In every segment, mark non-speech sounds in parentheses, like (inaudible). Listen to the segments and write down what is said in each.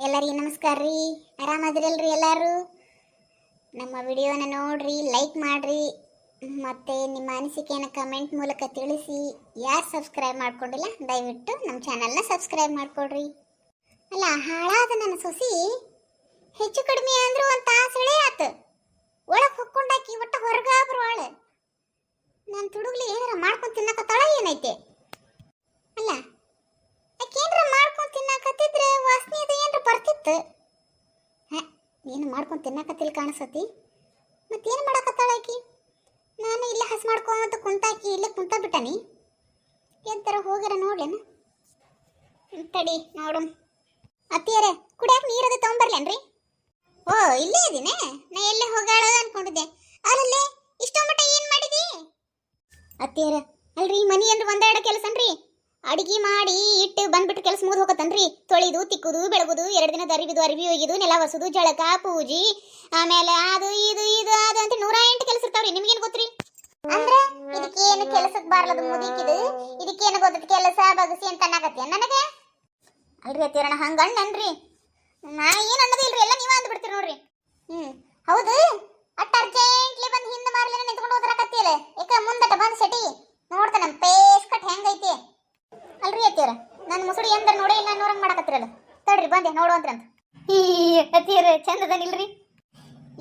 ಎಲ್ಲರಿಗೂ ನಮಸ್ಕಾರ ರೀ. ಆರಾಮದಿರಲ್ರಿ ಎಲ್ಲರೂ? ನಮ್ಮ ವಿಡಿಯೋನ ನೋಡ್ರಿ ಲೈಕ್ ಮಾಡ್ರಿ. ಮತ್ತು ನಿಮ್ಮ ಅನಿಸಿಕೆಯನ್ನು ಕಮೆಂಟ್ ಮೂಲಕ ತಿಳಿಸಿ. ಯಾರು ಸಬ್ಸ್ಕ್ರೈಬ್ ಮಾಡ್ಕೊಂಡಿಲ್ಲ, ದಯವಿಟ್ಟು ನಮ್ಮ ಚಾನಲ್ನ ಸಬ್ಸ್ಕ್ರೈಬ್ ಮಾಡಿಕೊಡ್ರಿ ಅಲ್ಲ, ಹಾಳಾದ ನನ್ನ ಸೊಸಿ ಹೆಚ್ಚು ಕಡಿಮೆ ಅಂದ್ರೂ ಒಂದು ತಾಸು ತಾಸಳೆ ಆತು ಒಳಗೆ ಹೊಕ್ಕೊಂಡಾಕಿ ಒಟ್ಟು ಹೊರಗಾದ್ರು ಆಳು. ನಾನು ತುಡುಗ್ಲಿ ಏನಾರ ಮಾಡ್ಕೊಂಡು ತಿನ್ನಕತ್ತಾಳ ಏನೈತೆ ಅಲ್ಲ ಆಕೇನ್ರ ಮಾಡ್ಕೊಂಡು ತಿನ್ನಾಕತ್ತಿದ್ರೆ ವಾಸನೆ ಅದು ಏನ್ರ ಬರ್ತಿತ್ತು ಹ ಏನು ಮಾಡ್ಕೊಂಡು ತಿನ್ನಕತ್ತಿಲ್ಲ ಕಾಣಿಸತಿ? ಮತ್ತೇನು ಮಾಡಕತ್ತಾಳೆ ಆಕಿ? ನಾನು ಇಲ್ಲೇ ಹಸ್ ಮಾಡ್ಕೊಂತ ಕುಂತಾಕಿ ಇಲ್ಲೇ ಕುಂತ ಬಿಟ್ಟನಿ. ಎಂತರ ಹೋಗ್ಯಾರ ನೋಡ್ಲೇನ ತಡಿ ನೋಡು ಅತ್ತಿಯರೇ, ಕುಡಿಯಾಕ ನೀರದ ತಗೊಂಬರ್ಲೇನ್ರಿ? ಓ, ಇಲ್ಲೇ ಇದೀನೆ? ನಾ ಎಲ್ಲೇ ಹೋಗಾಳ ಅನ್ಕೊಂಡಿದ್ದೆ. ಅಲ್ಲಲ್ಲೇ ಇಷ್ಟೊಂಬಟ ಏನ್ ಮಾಡಿದಿ? ಅತ್ತಿಯರ, ಅಲ್ರಿ ಮನಿ ಅಂದ್ರೆ ಒಂದೆರಡು ಕೆಲಸನ್ರಿ. ಅಡಿಗೆ ಮಾಡಿ ಇಟ್ಟು ಬಂದ್ಬಿಟ್ಟು ಕೆಲಸ ಮುಗಿದು ಹೋಗತ್ತನ್ರಿ. ತೊಳಿದು, ತಿಕ್ಕುದು, ಬೆಳಗುದು, ಎರಡು ದಿನದ ಅರಿವಿದು, ಅರಿವಿ ಒಯ್ಯುದು, ನೆಲ ಒಸುದು, ಜಳಕ ಪೂಜಿ, ಆಮೇಲೆ ಅದು, ಇದು ಇದು, ಅದು ಅಂತ ನೂರ ಎಂಟು ಕೆಲಸ ಇರ್ತಾವ್ರಿ. ನಿಮ್ಗೇನು ಗೊತ್ತ್ರಿ? ಅಂದ್ರೆ ಇದಕ್ಕೇನು ಕೆಲಸಕ್ಕೆ ಬಾರ್ಲದು ಮುದಿಕಿದು, ಇದಕ್ಕೇನು ಗೊತ್ತದ ಕೆಲಸ ಬಗಸಿ ಅಂತ ಅನ್ನಕತ್ತೀಯ ನನಗೆ? ಅಲ್ರಿ ಅತ್ತಿರಣ ಹಂಗ ಅಣ್ಣನ್ರಿ. ನಾ ಏನು ಅನ್ನೋದಿಲ್ರಿ, ಎಲ್ಲ ನೀವ ಅಂದ್ಬಿಡ್ತೀರಿ ನೋಡ್ರಿ. ಹ್ಮ್, ಹೌದು. ಅಟ್ಟ ಅರ್ಜೆಂಟ್ಲಿ ಬಂದು ಹಿಂದೆ ಮಾರ್ಲಿನ ನಿಂತ್ಕೊಂಡು ಏಕ ಯಾಕ ಮುಂದಟ ಬಂದ್ ಸೆಟಿ. ನಮ್ಮ ಪೇಸ್ ಕಟ್ ಹೆಂಗೈತಿ. ಅಲ್ರಿ ಅತ್ತಿಯರ ನನ್ನ ಮುಸುಡಿ ಎಂದ್ರ ನೋಡೇ ಇಲ್ಲ ಅನ್ನೋರಂಗ್ ಮಾಡಕತ್ತಿರಲ್ಲ. ತಡ್ರಿ ಬಂದೆ ನೋಡುವಂತ್ರಂತ ಈ ಅತ್ತಿಯರ ಚಂದದನಿಲ್ರಿ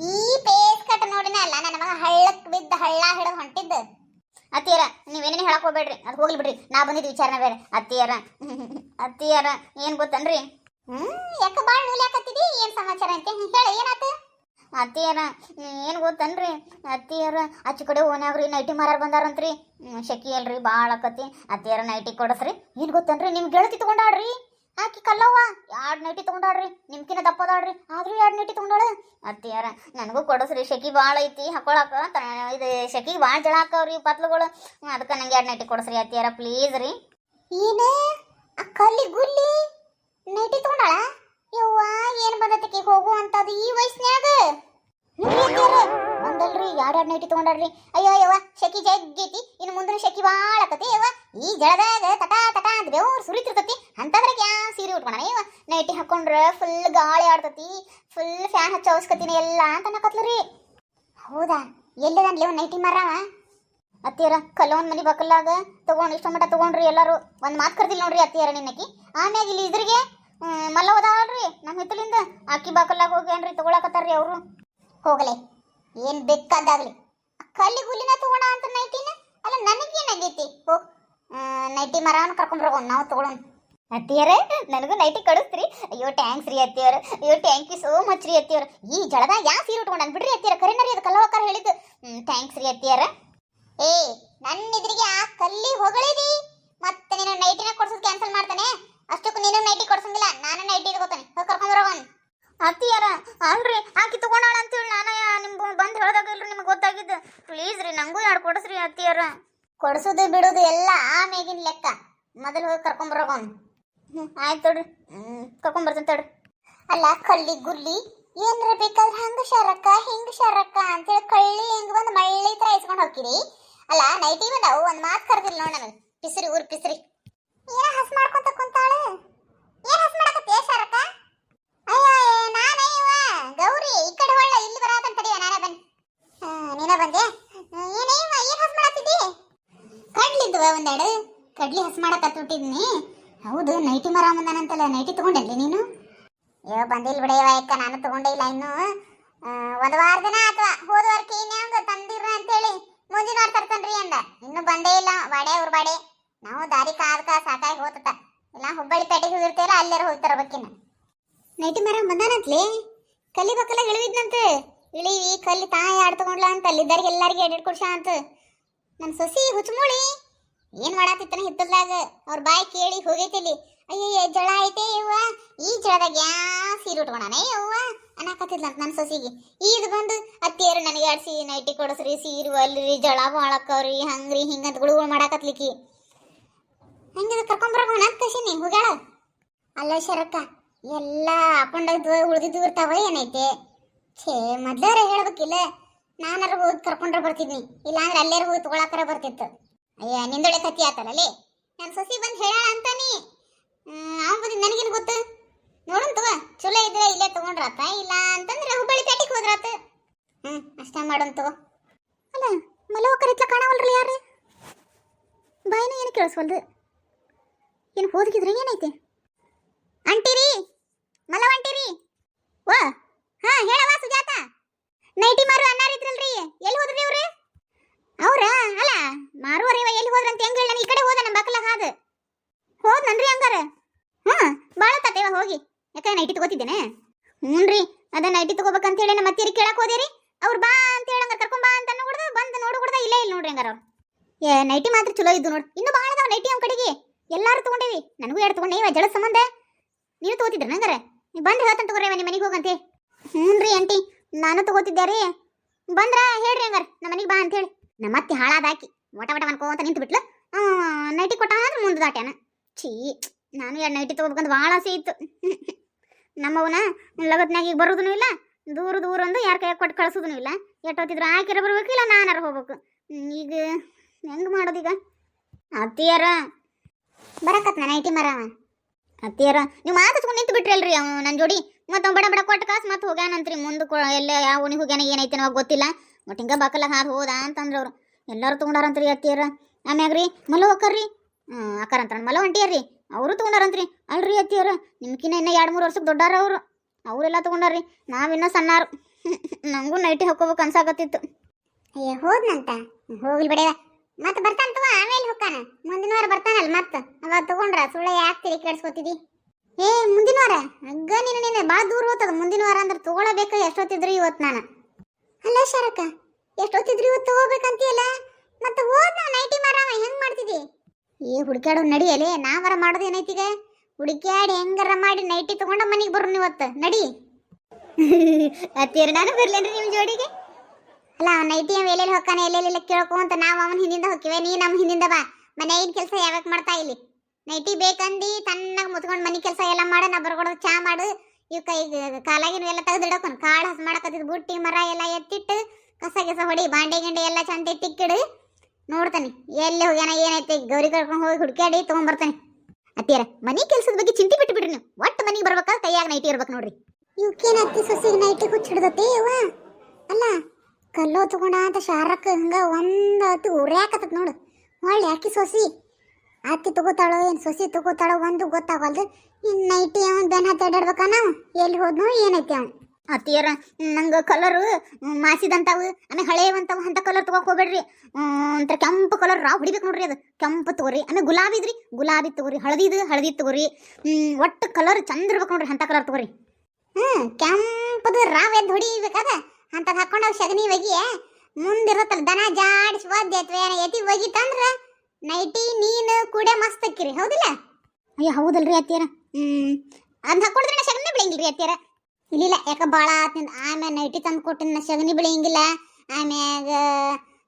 ಈ ಪೇಸ್ ಕಟ್ ನೋಡಿನ ಅಲ್ಲ ನನ್ನ ಮಗ ಹಳ್ಳಕ್ ಬಿದ್ದ ಹಳ್ಳ ಹಿಡಿದು ಹೊಂಟಿದ್ದ. ಅತ್ತಿಯರ ನೀವೇನೇನು ಹೇಳಕ್ ಹೋಗ್ಬೇಡ್ರಿ ಅದು ಹೋಗ್ಲಿ ಬಿಡ್ರಿ ನಾ ಬಂದಿದ್ದು ವಿಚಾರನ ಬೇರೆ. ಅತ್ತಿಯರ ಅತ್ತಿಯರ ಏನ್ ಗೊತ್ತನ್ರಿ? ಹ್ಮ್ ಯಾಕ ಬಾಳ್ ನೂಲ್ಯಾಕತ್ತಿದಿ ಏನ್ ಸಮಾಚಾರ ಅಂತ? ಹೇಳಿ ಏನಾತು? ಅತ್ತಿಯರ ಏನು ಗೊತ್ತನ್ರಿ? ಅತ್ತಿಯರ, ಆಚೆ ಕಡೆ ಓನ್ಯಾಗ್ರಿ ನೈಟಿ ಮಾರಾರು ಬಂದಾರಂತ್ರಿ. ಶೆಕಿ ಅಲ್ರಿ ಭಾಳ ಆಕತಿ ಅತ್ತಿಯರ ನೈಟಿ ಕೊಡಸ್ರಿ. ಏನು ಗೊತ್ತನ್ರಿ ನಿಮ್ಗೆ ಗೆಳತಿ ತೊಗೊಂಡಾಡ್ರಿ ಆಕಿ ಕಲ್ಲವ್ವ ಎರಡು ನೈಟಿ ತಗೊಂಡಾಡ್ರಿ ನಿಮ್ಕಿನ ದಪ್ಪದಾಡ್ರಿ ಆದರೂ ಎರಡು ನೈಟಿ ತೊಗೊಂಡಾಳೆ? ಅತ್ತಿಯಾರ, ನನಗೂ ಕೊಡಸ್ರಿ, ಶೆಕಿ ಭಾಳ ಐತಿ, ಹಾಕೊಳಕ. ಇದು, ಶೆಕಿ ಭಾಳ ಜಳ ಹಾಕವ್ರಿ ಪತ್ಲುಗಳು. ಅದಕ್ಕೆ ನಂಗೆ ಎರಡು ನೈಟಿ ಕೊಡಸ್ರಿ, ಅತ್ತಿಯಾರ ಪ್ಲೀಸ್ ರೀ. ಏನೇ? ಕಲ್ಲಿ ಗುಲ್ಲಿ ನೈಟಿ ತಗೊಂಡಾಳ? ಯವ್ವ, ಏನ್ ಬಂದತಕ್ಕೆ ಹೋಗು ಅಂತದು ಈ ವಯಸ್ನ್ಯಾಗ? ಒಂದಲ್ರಿ ಎರಡೆರಡು ನೈಟಿ ತಗೊಂಡ್ರಿ ಅಯ್ಯೋ, ಯವ್ವ ಶೆಕಿ ಜಗ್ಗೈತಿ, ಇನ್ನು ಮುಂದಿನ ಶೆಕಿ ಭಾಳ ಆಕತಿ ಯವ್ವ, ಈ ಜಳದಾಗ ತಟ ತಟ ಅಂತ ಬೆವ್ರು ಸುರಿತಿರ್ತತಿ ಅಂತದ್ರಾಗ ಯಾ ಸೀರೆ ಉಟ್ಕೊಂಡ ಯವ್ವ? ನೈಟಿ ಹಾಕೊಂಡ್ರೆ ಫುಲ್ ಗಾಳಿ ಆಡ್ತತಿ ಫುಲ್ ಫ್ಯಾನ್ ಹಚ್ಚೋ ಅವಶ್ಯಕತಿನ ಎಲ್ಲ ಅಂತ ಅನ್ನಕತ್ಲರಿ. ಹೌದಾ? ಎಲ್ಲದನ್ಲಿ ಒಂದು ನೈಟಿ ಮರವ? ಅತ್ತಿಯರ ಕಲೋನ್ ಮನಿ ಬಕಲ್ಲಾಗ ತಗೊಂಡು ಇಷ್ಟ ಮಟ್ಟ ತಗೊಂಡ್ರಿ ಎಲ್ಲರೂ. ಒಂದ್ ಮಾತು ಕರ್ದಿಲ್ಲ ನೋಡ್ರಿ ಅತ್ತಿಯರ ನಿನ್ನಕಿ. ಆಮ್ಯಾಗ ಇಲ್ಲಿ ಇದ್ರಿಗೆ ಮಲ್ಲವದ ಆಕಿ ಬಾಕಲಾಗ ಹೋಗ್ಯಾನ್ರಿ ತಗೊಳಕತ್ತಾರ್ರಿ ಅವರು? ಹೋಗಲೆ. ಏನ್ ಬೇಕಾದಾಗ್ಲಿ. ಕಲ್ಲಿ ಗುಲಿನ ತಗೋಣ ಅಂತ ನೈಟಿನ? ಅಲ್ಲ ನನಗೇನಾಗೈತಿ ಹೋಗ್ ನೈಟಿ ಮರವನ್ನ ಕರ್ಕೊಂಡ್ಬರೋಣ ನಾವು ತಗೊಳೋಣ ಅತ್ತಿಯರೇ, ನನಗೂ ನೈಟಿ ಕಳಿಸ್ತ್ರಿ. ಅಯ್ಯೋ ಟ್ಯಾಂಕ್ಸ್ ರೀ ಅತ್ತಿಯರ ಅಯ್ಯೋ ಥ್ಯಾಂಕ್ ಯು ಸೋ ಮಚ್ ರೀ ಅತ್ತಿಯರ ಈ ಜಳದಾಗ ಯಾ ಸೀರೆ ಉಟ್ಕೊಂಡ್ ಬಿಡ್ರಿ ಅತ್ತಿಯರ ಕರೆನರಿ ಅದು ಕಲ್ಲವಕ್ಕಾರ ಹೇಳಿದ್ದು. ಥ್ಯಾಂಕ್ಸ್ ರೀ ಅತ್ತಿಯರ ಏ ನನ್ನ ಎದುರಿಗೆ ಆ ಕಲ್ಲಿ ಹೊಗಳಿದಿ? ಮತ್ತೆ ನೀನು ನೈಟಿನ ಕೊಡ್ಸೋದು ಕ್ಯಾನ್ಸಲ್ ಮಾಡ್ತಾನೆ? ಅಷ್ಟಕ್ಕೂ ನೀನು ನೈಟಿ ಕೊಡ್ಸಂಗಿಲ್ಲ, ನಾನು ನೈಟಿ ತಗೋತಾನೆ ಹೋಗಿ ಕರ್ಕೊಂಬರೋವನ್ ಅತ್ತಿಯಾರ ಅಲ್ರಿ ಆಕಿ ತಗೊಂಡಾಳ ಅಂತೇಳಿ ನಾನು ನಿಮ್ಗೆ ಬಂದು ಹೇಳ್ದಾಗ ಇಲ್ರಿ ನಿಮ್ಗೆ ಗೊತ್ತಾಗಿದ್ದು. ಪ್ಲೀಸ್ ರೀ ನಂಗೂ ಎರಡು ಕೊಡಿಸ್ರಿ ಅತ್ತಿಯಾರ. ಕೊಡಿಸೋದು ಬಿಡೋದು ಎಲ್ಲ ಆಮೇಗಿನ ಲೆಕ್ಕ. ಮೊದಲು ಹೋಗಿ ಕರ್ಕೊಂಬರೋವನ್ ಹ್ಞೂ ಆಯ್ತು ತಡ್ರಿ. ಹ್ಞೂ ಕರ್ಕೊಂಬರ್ತೀನಿ ತಡ್ರಿ. ಅಲ್ಲ ಕಳ್ಳಿ ಗುಲ್ಲಿ ಏನ್ರ ಬೇಕಾದ್ರೆ ಹಂಗ ಶರಕ್ಕ ಹಿಂಗ ಶರಕ್ಕ ಅಂತೇಳಿ ಕಳ್ಳಿ ಹಿಂಗ ಬಂದು ಮಳ್ಳಿ ತರ ಇಸ್ಕೊಂಡು ಹೋಗ್ತೀರಿ. ಅಲ್ಲ ನೈಟಿ ಬಂದಾವು ಒಂದು ಮಾತು ಕರ್ದಿಲ್ಲ ನೋಡಿ ನಮಗೆ. ಪಿಸ್ರಿ ಊರು ಪಿಸ್ರಿ ಏನ ಹಸ್ ಮಾಡ್ಕೊಂತ ಕುಂತಾಳ ಏನ್ ಹಸ್ ಮಾಡಕತ್ತಿ ಶರಕ್ಕ ಅಯ್ಯೋ ನಾನಯ್ಯವ ಗೌರಿ ಈ ಕಡೆ ಹೊಳ್ಳ ಇಲ್ಲಿ ಬರತಂತ ತಡಿಯ ನಾನೇ ಬನ್ನಿ ಹಾ, ನೀನ ಬಂದೆ ಏನಯ್ಯವ ಏನ್ ಹಸ್ ಮಾಡತ್ತಿದ್ದಿ ಕಡ್ಲಿದ್ವ ಒಂದೆರಡು ಕಡ್ಲಿ ಮಾಡಕತ್ತಿಟ್ಟಿದ್ನಿ ಹೌದು, ನೈಟಿ ಮರ ಮುಂದಾನಂತಲ್ಲ ನೈಟಿ ತಗೊಂಡಲ್ಲಿ ನೀನು? ಅಯ್ಯೋ ಬಂದಿಲ್ಲ ಬಿಡಯ್ಯವ ಯಾಕ ನಾನು ತಗೊಂಡೇ ಇಲ್ಲ ಇನ್ನು. ಒಂದು ವಾರ ದಿನ ಅಥವಾ ಹೋದ ವಾರಕ್ಕೆ ಇನ್ಯಾಂಗ ತಂದಿರ ಅಂತೇಳಿ ಮುಂದಿನ ವಾರ ತರ್ತನ್ರಿ ಅಂದ. ಇನ್ನು ಬಂದೇ ಇಲ್ಲ, ಬಾಡೆ ಅವ್ರ ಬಾಡೆ. ನಾವು ದಾರಿ ಕಾದ್ಕ ಸಾಕಾಗಿ ಹೋತತ. ಇಲ್ಲ, ಹುಬ್ಬಳ್ಳಿ ಪೇಟೆಗೆ ಹೋಗಿರ್ತೇವಲ್ಲ ಅಲ್ಲಾರ ಹೋಗಿ ತರಬೇಕಿನ್ನ. ನೈಟಿ ಮರ ಬಂದಾನಂತ್ಲಿ? ಕಲ್ಲಿ ಬಕ್ಕಲ ಇಳಿವಿದ್ನಂತೆ ಇಳಿವಿ ಕಲ್ಲಿ ತಾಯಿ ಆಡ್ ತಗೊಂಡ್ಲ ಅಂತ, ಅಲ್ಲಿದ್ದಾರಿಗೆ ಎಲ್ಲರಿಗೆ ಎಡಿಟ್ ಕೊಡ್ಸ ಅಂತ. ನನ್ನ ಸೊಸಿ ಹುಚ್ಚಮೂಳಿ ಏನ್ ಮಾಡಾತಿತ್ತನ ಹಿತ್ತಲ್ದಾಗ ಅವ್ರ ಬಾಯಿ ಕೇಳಿ ಹೋಗೈತಿಲಿ ಅಯ್ಯಯ್ಯ, ಜಳ ಐತೆ ಯವ್ವ. ಈ ಜಳದಾಗ ಯಾ ಸೀರೆ ಉಟ್ಕೊಳಣ ಯವ್ವ ಅನ್ನಕತ್ತಿದ್ಲಂತ ನನ್ನ ಸೊಸಿಗೆ. ಈದ್ ಬಂದು ಅತ್ತಿಯರು ನನಗೆ ಎರಡು ಸೀರೆ ನೈಟಿ ಕೊಡಸ್ರಿ, ಸೀರೆ ಅಲ್ರಿ ಜಳ ಬಾಳಕ್ಕವ್ರಿ, ಹಂಗ್ರಿ ಹಿಂಗಂತ ಗುಳುಗಳು ಮಾಡಾಕತ್ಲಿಕ್ಕಿ. ಹಂಗೆ ಕರ್ಕೊಂಬರಕ ಅಂತ ಕಸಿನಿ? ಹೋಗ್ಯಾಳ? ಅಲ್ಲ ಶರಕ್ಕ, ಎಲ್ಲ ಹಾಕೊಂಡದ್ದು ಉಳ್ದಿದ್ದು ಇರ್ತಾವ ಏನೈತೆ? ಛೇ, ಮೊದ್ಲಾರ ಹೇಳ್ಬೇಕಿಲ್ಲ. ನಾನಾರ ಹೋಗಿ ಕರ್ಕೊಂಡ್ರೆ ಬರ್ತಿದ್ನಿ. ಇಲ್ಲಾಂದ್ರೆ ಅಲ್ಲೇ ಹೋಗಿ ತಗೊಳಕರ ಬರ್ತಿತ್ತು. ಅಯ್ಯ ನಿಂದೊಳೆ ಕತ್ತಿ ಆತಲ್ಲೇ ನನ್ನ ಸೊಸಿ ಬಂದು ಹೇಳ ಅಂತಾನೆ. ಅವನ್ ಬಂದಿದ್ದು ನನಗೇನು ಗೊತ್ತು? ನೋಡೋಣ ತಗೋ, ಚಲೋ ಇದ್ರೆ ಇಲ್ಲೇ ತಗೊಂಡ್ರಾತ, ಇಲ್ಲ ಅಂತಂದ್ರೆ ಹುಬ್ಬಳ್ಳಿ ಪೇಟೆಗೆ ಹೋದ್ರಾತ. ಹ್ಮ್, ಅಷ್ಟ ಮಾಡೋಣ ತಗೋ. ಅಲ್ಲ ಮಲೋಕರ ಇತ್ಲ ಕಾಣವಲ್ರಿ ಯಾರು ಬಾಯಿನ ಏನು ಕೇಳಿಸ್ವಲ್ದು? ಏನು ಹೋದ್ಗಿದ್ರೆ ಏನೈತೆ? ಅಂಟಿರಿ, ಮಲವ ಅಂಟಿರಿ. ಓ, ಹಾ ಹೇಳವಾ ಸುಜಾತ. ನೈಟಿ ಮಾರು ಅನ್ನಾರಿದ್ರಲ್ರಿ ಎಲ್ಲಿ ಹೋದ್ರಿ ಇವ್ರು ಅವ್ರ? ಅಲ್ಲ, ಮಾರುವರ ಇವ ಎಲ್ಲಿ ಹೋದ್ರಂತ ಹೆಂಗ್ ಹೇಳಿ ಈ ಕಡೆ ಹೋದ ನಮ್ಮ ಬಕ್ಕಲ ಹಾದ. ಹೋದ್ನನ್ರಿ ಹಂಗಾರ? ಹ್ಮ್, ಬಾಳ ತಾತೇವ ಹೋಗಿ. ಯಾಕೆ ನೈಟಿ ತಗೋತಿದ್ದೇನೆ ಹ್ಞೂನ್ರಿ ಅದ ನೈಟಿ ತಗೋಬೇಕಂತ ಹೇಳಿ ನಮ್ಮ ಅತ್ತಿರಿ ಕೇಳಕ್ ಹೋದೇರಿ. ಅವ್ರು ಬಾ ಅಂತ ಹೇಳಂಗ ಕರ್ಕೊಂಡ್ ಬಾ ಅಂತ ನೋಡ್ದ, ಬಂದ್ ನೋಡು ಕುಡ್ದ, ಇಲ್ಲೇ ಇಲ್ಲ ನೋಡ್ರಿ ಹಂಗಾರ ಏ ನೈಟಿ ಮಾತ್ರ ಚಲೋ ಇದ್ದು ನೋಡಿ. ಇನ್ನು ಭಾಳ ಅದಾವ ನೈಟಿ ಅವ್ನ ಕಡೆಗೆ. ಎಲ್ಲಾರು ತಗೊಂಡೇವಿ. ನನಗೂ ಎರಡು ತಗೊಂಡೇವ ಜಡ ಸಂಬಂಧ. ನೀನು ತಗೋತಿದ್ರ ನಂಗಾರ ನೀ ಬಂದು ಹೇಳ್ತಾನೆ ತಗೋರಿ ನಿಮ್ಮ ಮನೆಗೆ ಹೋಗಂತೆ. ಹ್ಞೂನ್ರಿ ಆಂಟಿ, ನಾನು ತಗೋತಿದ್ದೆ ರೀ. ಬಂದ್ರ ಹೇಳ್ರಿ ಹಂಗಾರ, ನಮ್ಮ ಮನೆಗೆ ಬಾ ಅಂತ ಹೇಳಿ. ನಮ್ಮ ಅತ್ತಿ ಹಾಳಾದಾಕಿ. ವಟ ವಟ ಅನ್ಕೋತ ನಿಂತು ಬಿಟ್ಲು ನೈಟಿ ಕೊಟ್ಟ ಮುಂದೆ ದಾಟ್ಯಾನ. ಛೀ, ನಾನು ಎರಡು ನೈಟಿ ತಗೋಬೇಕಂತ ಭಾಳ ಆಸೆ ಇತ್ತು. (laughs) ನಮ್ಮವನ ಲಗತ್ನಾಗ ಈಗ ಬರೋದೂ ಇಲ್ಲ. ದೂರ ದೂರ ಒಂದು ಯಾರ ಕೈಯಾಗ ಕೊಟ್ಟು ಕಳ್ಸೋದೂ ಇಲ್ಲ. ಎಟ್ಟೋತಿದ್ರು ಆಕಿರ ಬರ್ಬೇಕು ಇಲ್ಲ ನಾನಾರ ಹೋಗ್ಬೇಕು. ಈಗ ಹೆಂಗೆ ಮಾಡೋದೀಗ? ಅತ್ತಿಯರ. ಬರಕತ್ ನಾನು ಐಟಿ ಮರ ಅತ್ತಿಯರ. ನೀವು ಮಾತಾಡ್ಸ್ಕೊಂಡು ನಿಂತು ಬಿಟ್ರಲ್ರಿ ಅವ್ನು ನನ್ನ ಜೋಡಿ. ಮತ್ತೆ ಬಡ ಬಡ ಕೊಟ್ಟು ಕಾಸು ಮತ್ತೆ ಹೋಗ್ಯಾನಂತ್ರಿ. ಮುಂದೆ ಎಲ್ಲ ಯಾವ ಓಣಿ ಹೋಗ್ಯಾನ ಏನೈತೆ ಗೊತ್ತಿಲ್ಲ. ಹಿಂಗ ಬಾಕಲ್ಲ ಹಾಗೆ ಹೋದ ಅಂತಂದ್ರೆ ಅವ್ರು. ಎಲ್ಲರೂ ತೊಗೊಂಡಾರಂತ್ರಿ ಅತ್ತಿಯರ. ಆಮ್ಯಾಗ ರೀ ಮಲ ಹೋಕರ್ರಿ ಅಕ್ಕಾರ ಅಂತ ಮಲ ಹೊಂಟಿಯಾರ್ರಿ ಅವರು ತೊಗೊಂಡಾರಂತ್ರಿ. ಅಲ್ರಿ ಅತ್ತಿಯರು ನಿಮ್ಕಿನ್ನ ಇನ್ನ ಎರಡು ಮೂರು ವರ್ಷಕ್ಕೆ ದೊಡ್ಡಾರ ಅವರು. ಅವರೆಲ್ಲ ತೊಗೊಂಡಾರ್ರಿ. ನಾವಿನ್ನೂ ಸಣ್ಣಾರು. (laughs) ನಮಗೂ ನೈಟಿ ಹಾಕೋಬೇಕು ಅನ್ಸಾಕತ್ತಿತ್ತು. ಅಯ್ಯ ಹೋದ್ನಂತ? ಹೋಗ್ಲಿ ಬಿಡವ ಮತ್ತೆ ಬರ್ತಾನಂತವ ಆಮೇಲೆ ಹೋಗ್ತಾನ ಮುಂದಿನ ವಾರ ಬರ್ತಾನಲ್ಲ ಮತ್ತೆ? ಅವಾಗ ತಗೊಂಡ್ರ ಸುಳ್ಳ ಯಾಕೆ ತಿಳಿ ಕೆಡ್ಸ್ಕೊತಿದಿ ಏ, ಮುಂದಿನ ವಾರ? ಹಗ್ಗ ನೀನು ನೀನು ಭಾಳ ದೂರ ಹೋಗ್ತದ ಮುಂದಿನ ವಾರ ಅಂದ್ರೆ ತೊಗೊಳಬೇಕು ಎಷ್ಟೊತ್ತಿದ್ರು ಇವತ್ತು ನಾನು? ಅಲ್ಲ ಶರಕ ಎಷ್ಟೊತ್ತಿದ್ರಿ ಇವತ್ತು ಹೋಗ್ಬೇಕಂತೀಯಲ್ಲ ಮತ್ತೆ ಹೋದ್ ನೈಟಿ ಮಾರಾಮ ಹೆಂಗ್ ಮಾಡ್ತಿದಿ? ಏ, ಹುಡುಕ್ಯಾಡೋ ನಡಿಯಲೇ ನಾವರ ಮಾಡೋದು ಏನೈತಿಗ ಹುಡುಕ್ಯಾಡಿ ಹೆಂಗಾರ ಮಾಡಿ ನೈಟಿ ತಗೊಂಡ ಮನೆಗೆ ಬರ್ರಿ ಇವತ್ತು, ನಡಿ. ಅತ್ತೀರ ನಾನು ಬರ್ಲೇನ್ರಿ ನಿಮ್ಮ ಜೋಡಿಗೆ? ಅಲ್ಲ ನೈಟಿ ಅವ ಎಲ್ಲೆಲ್ಲಿ ಹೊಕ್ಕಾನೆ, ಎಲ್ಲೆಲ್ಲ ಕೇಳ್ಕೊಂತ ನಾವು ಅವನ ಹಿಂದಿಂದ ಹೊಕ್ಕಿವೆ, ನೀ ನಮ್ಮ ಹಿಂದಿಂದ ಬಾ. ಮನೆ ಐದು ಕೆಲಸ ಯಾವಾಗ ಮಾಡ್ತಾ ಇಲ್ಲಿ? ನೈಟಿ ಬೇಕಂದಿ ತನ್ನಾಗ ಮುತ್ಕೊಂಡು ಮನೆ ಕೆಲಸ ಎಲ್ಲ ಮಾಡು, ನಾ ಬರ್ಕೊಡೋದು ಚಾ ಮಾಡು. ಇವ್ ಕೈ ಕಾಲಾಗಿನ ಎಲ್ಲ ತೆಗೆದಿಡಕೊಂಡ್ ಕಾಳು ಹಸ್ ಮಾಡಕತ್ತಿದ್ ಬುಟ್ಟಿ, ಮರ ಎಲ್ಲ ಎತ್ತಿಟ್ಟು ಕಸ ಗಿಸ ಹೊಡಿ, ಬಾಂಡೆ ಗಿಂಡೆ ಎಲ್ಲ ಚಂದ ಇಟ್ಟಿಕ್ಕಿಡು. ನೋಡ್ತಾನೆ, ಎಲ್ಲಿ ಹೋಗ್ಯಾನ, ಏನೈತಿ, ಗೌರಿ ಕರ್ಕೊಂಡು ಹೋಗಿ ಹುಡ್ಕ್ಯಾಡಿ ತೊಗೊಂಬರ್ತಾನೆ. ಅತ್ತಿಯರ, ಮನೆ ಕೆಲಸದ ಬಗ್ಗೆ ಚಿಂತೆ ಬಿಟ್ಟು ಬಿಡ್ರಿ ನೀವು. ಒಟ್ಟು ಮನೆಗೆ ಬರ್ಬೇಕಾದ್ರೆ ಕೈಯಾಗ ನೈಟಿ ಇರ್ಬೇಕು ನೋಡ್ರಿ. ಇವಕ್ಕೇನ ಅತ್ತಿ ಸೊಸಿಗೆ ನೈಟಿ ಹುಚ್ಚಿಡ್ದತಿ ಅವ ಅಲ್ಲ, ಕಲ್ಲೋ ತಗೊಂಡ ಅಂತ ಶಾರಕ್ಕ ಹಂಗ ಒಂದು ಅತಿ ಉರ್ಯಾಕತ್ತದ ನೋಡು. ಹೊಳ್ಳಿ ಯಾಕೆ ಸೊಸಿ. ಅತ್ತಿ ತಗೋತಾಳೋ, ಏನು ಸೊಸಿ ತಗೋತಾಳೋ ಒಂದು ಗೊತ್ತಾಗಲ್ದು ಇನ್ನು ನೈಟಿ ಅವನ್ ಬೆನ್ ಹತ್ತಿ ನಾವು ಎಲ್ಲಿ ಹೋದ್ನು ಏನೈತಿ ಅವ್ನು? ಅತ್ತಿಯರ, ನಂಗೆ ಕಲರು ಮಾಸಿದಂತಾವು ಆಮೇಲೆ ಹಳೇವಂತಾವು, ಅಂತ ಕಲರ್ ತಗೋಕೆ ಹೋಗ್ಬೇಡ್ರಿ. ಒಂಥರ ಕೆಂಪು ಕಲರ್ ರಾವ್ ಹೊಡಿಬೇಕು ನೋಡ್ರಿ ಅದು. ಕೆಂಪು ತಗೋರಿ. ಆಮೇಲೆ ಗುಲಾಬಿ ಇದ್ರಿ, ಗುಲಾಬಿ ತಗೋರಿ. ಹಳದಿದು ಹಳದಿ ತಗೋರಿ. ಒಟ್ಟು ಕಲರ್ ಚಂದ ಇರ್ಬೇಕು ನೋಡ್ರಿ ಅಂತ ಕಲರ್ ತಗೋರಿ. ಹ್ಞೂ ಕೆಂಪದು ರಾವ್ ಎದ್ದು ಹೊಡಿಬೇಕಾದ ಅಂಥದ್ದು ಹಾಕೊಂಡು ಅವು ಸಗಣಿ ಒಗಿ ಮುಂದಿರತ್ತಲ್ಲ ದನ ಜಾಡಿಸಿ ಒದ್ದೆ ಅಥವಾ ಏನ ಎತ್ತಿ ಒಗಿತಂದ್ರ ನೈಟಿ, ನೀನು ಕೂಡ ಮಸ್ತ್ ಅಕ್ಕಿರಿ, ಹೌದಿಲ್ಲ? ಅಯ್ಯೋ, ಹೌದಲ್ರಿ ಅತ್ತಿಯರ. ಹ್ಮ್, ಅದ್ ಹಾಕೊಂಡಿದ್ರೆ ಶಗನಿ ಬೆಳೆಯಂಗಿಲ್ರಿ ಅತ್ತಿಯರ. ಇಲ್ಲಿಲ್ಲ ಯಾಕ ಭಾಳ ಆತಿಂದ ಆಮೇಲೆ ನೈಟಿ ತಂದು ಕೊಟ್ಟಿನ ಸಗಣಿ ಬೆಳೆಯಂಗಿಲ್ಲ, ಆಮ್ಯಾಗ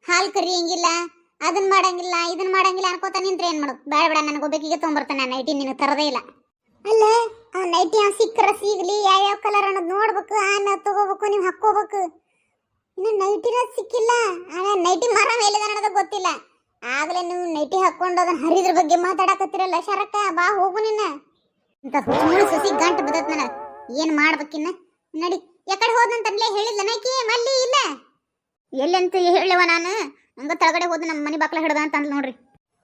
ಹಾಲು ಕರಿಯಂಗಿಲ್ಲ ಅದನ್ನ ಮಾಡಂಗಿಲ್ಲ ಇದನ್ನ ಮಾಡಂಗಿಲ್ಲ ಅನ್ಕೋತ ನಿಂತ್ರೆ ಏನ್ ಮಾಡೋದು? ಬೇಡ ಬೇಡ, ನನಗೆ ಒಬ್ಬಕಿಗೆ ತೊಗೊಂಬರ್ತಾನೆ ನೈಟಿ, ನಿನಗೆ ತರದೇ ಇಲ್ಲ. ಅಲ್ಲ, ಆ ನೈಟಿ ಅವ್ನು ಸಿಕ್ಕರ, ಸಿಗ್ಲಿ, ಯಾವ್ಯಾವ ಕಲರ್ ಅನ್ನೋದು ನೋಡ್ಬೇಕು ಆಮೇಲೆ ತಗೋಬೇಕು, ನೀವು ಹಾಕ್ಕೋಬೇಕು. ಇನ್ನು ನೈಟಿನ ಸಿಕ್ಕಿಲ್ಲ ಆಮೇಲೆ ನೈಟಿ ಮರ ಮೇಲಿದೆ ಅನ್ನೋದು ಗೊತ್ತಿಲ್ಲ. ಆಗಲೇ ನೀವು ನೈಟಿ ಹಾಕೊಂಡು ಅದನ್ನ ಹರಿದ್ರ ಬಗ್ಗೆ ಮಾತಾಡಕತ್ತಿರಲ್ಲ ಶರಕ್ಕ? ಬಾ, ಹೋಗು ನಿನ್ನ ಅಂತ ಹುಚ್ಚುಮುಳು ಸುಸಿ ಗಂಟು ಬದತ್ ನನಗೆ. ಏನು ಮಾಡ್ಬೇಕಿನ್ನ ನಡಿ. ಯಾಕಡೆ ಹೋದಂತನ್ಲೇ ಹೇಳಿಲ್ಲ ನೈಕಿ ಮಲ್ಲಿ ಇಲ್ಲ. ಎಲ್ಲಂತ ಹೇಳವ ನಾನು? ಹಂಗ ತಳಗಡೆ ಹೋದ ನಮ್ಮ ಮನೆ ಬಾಕ್ಲ ಹಿಡ್ದ ಅಂತ ಅಂದ್ಲು ನೋಡ್ರಿ.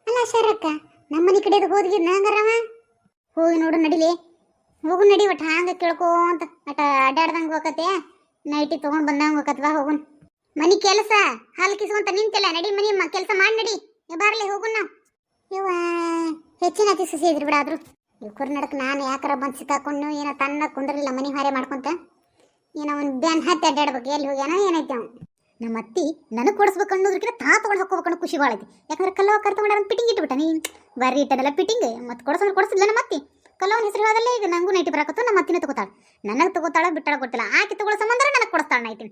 ಅಲ್ಲ ಶರಕ್ಕ ನಮ್ಮ ಮನೆ ಕಡೆ ಹೋದ್ಗಿ ನಂಗರವ. ಹೋಗಿ ನೋಡು, ನಡಿಲಿ. ಹೋಗು, ನಡಿ ಒಟ್ಟು. ಹಂಗ ಕೇಳ್ಕೊಂತ ಅಟ ಅಡ್ಡಾಡ್ದಂಗ ಹೋಗತ್ತೆ ನೈಟಿ ತಗೊಂಡ್ ಬಂದಂಗ ಹೋಗತ್ವಾ ಹೋಗುನ್. ಮನಿ ಕೆಲಸ. ಹಾಲು ಕಿಸ್ಕೊಂತ ನಿಂತಿಲ್ಲ. ನಡಿ ಮನಿ ಕೆಲಸ ಮಾಡಿ, ನಡಿ. ಬಾರ್ಲಿ ಹೋಗುಣ ಇವ ಹೆಚ್ಚಿನ ಅತಿ ಸಸಿ ಇದ್ರು ಬಿಡ ಆದ್ರು. ಇವ್ರ ನಡಕ್ ನಾನು ಯಾಕಾರ ಬಂದು ಸಿಕ್ಕಾಕೊಂಡು ಏನೋ ತನ್ನ ಕುಂದ್ರಲಿಲ್ಲ ಮನೆ ಹಾರೆ ಮಾಡ್ಕೊಂತ? ಏನೋ ಒಂದು ಬ್ಯಾನ್ ಹತ್ತಿ ಅಡ್ಡಾಡ್ಬೇಕು, ಎಲ್ಲಿ ಹೋಗ್ಯಾನ ಏನೈತೆ ಅವ್ನು ನಮ್ಮ ಅತ್ತಿ ನನಗೆ ಕೊಡಿಸ್ಬೇಕು ಅನ್ನೋದ್ರಕ್ಕಿಂತ ತಾ ತೊಗೊಂಡು ಹಾಕೋಬೇಕು ಖುಷಿ ಭಾಳ ಐತಿ. ಯಾಕಂದ್ರೆ ಕಲ್ಲವ ಕರ್ ಅವ್ನು ಪಿಟಿಂಗ್ ಇಟ್ಬಿಟ್ಟ ನೀ ಬರ್ರಿ ಇಟ್ಟದಲ್ಲ ಪಿಟಿಂಗ್ ಮತ್ತೆ ಕೊಡಿಸೋದು ಕೊಡಿಸಿಲ್ಲ ನಮ್ಮ ಅತ್ತಿ. ಕಲ್ಲವನ ಹೆಸರು ಹೇಳೋದಲ್ಲ ಈಗ, ನಂಗೂ ನೈಟಿ ಬರಾಕತ್ತು, ನಮ್ಮ ಅತ್ತಿನ ತಗೋತಾಳೆ. ನನಗೆ ತಗೋತಾಳ ಬಿಟ್ಟಾಳ ಗೊತ್ತಿಲ್ಲ. ಆಕೆ ತಗೊಳ್ಳೋ ಸಂಬಂಧ ನನಗೆ ಕೊಡಿಸ್ತಾಳೆ ನೈತಿ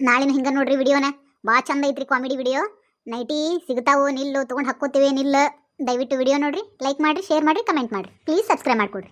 ನಾಳಿನ ಹಿಂಗೆ ನೋಡ್ರಿ ವಿಡಿಯೋನ ಭಾಳ ಚಂದ ಐತ್ರಿ ಕಾಮಿಡಿ ವಿಡಿಯೋ ನೈಟಿ ಸಿಗ್ತಾವು ನಿಲ್ಲು ತೊಗೊಂಡು ಹಾಕ್ಕೋತೀವಿ ನಿಲ್ಲು ದಯವಿಟ್ಟು ವಿಡಿಯೋ ನೋಡಿರಿ ಲೈಕ್ ಮಾಡಿರಿ ಶೇರ್ ಮಾಡಿರಿ ಕಮೆಂಟ್ ಮಾಡಿರಿ. ಪ್ಲೀಸ್ ಸಬ್ಸ್ಕ್ರೈಬ್ ಮಾಡಿಕೊಡ್ರಿ.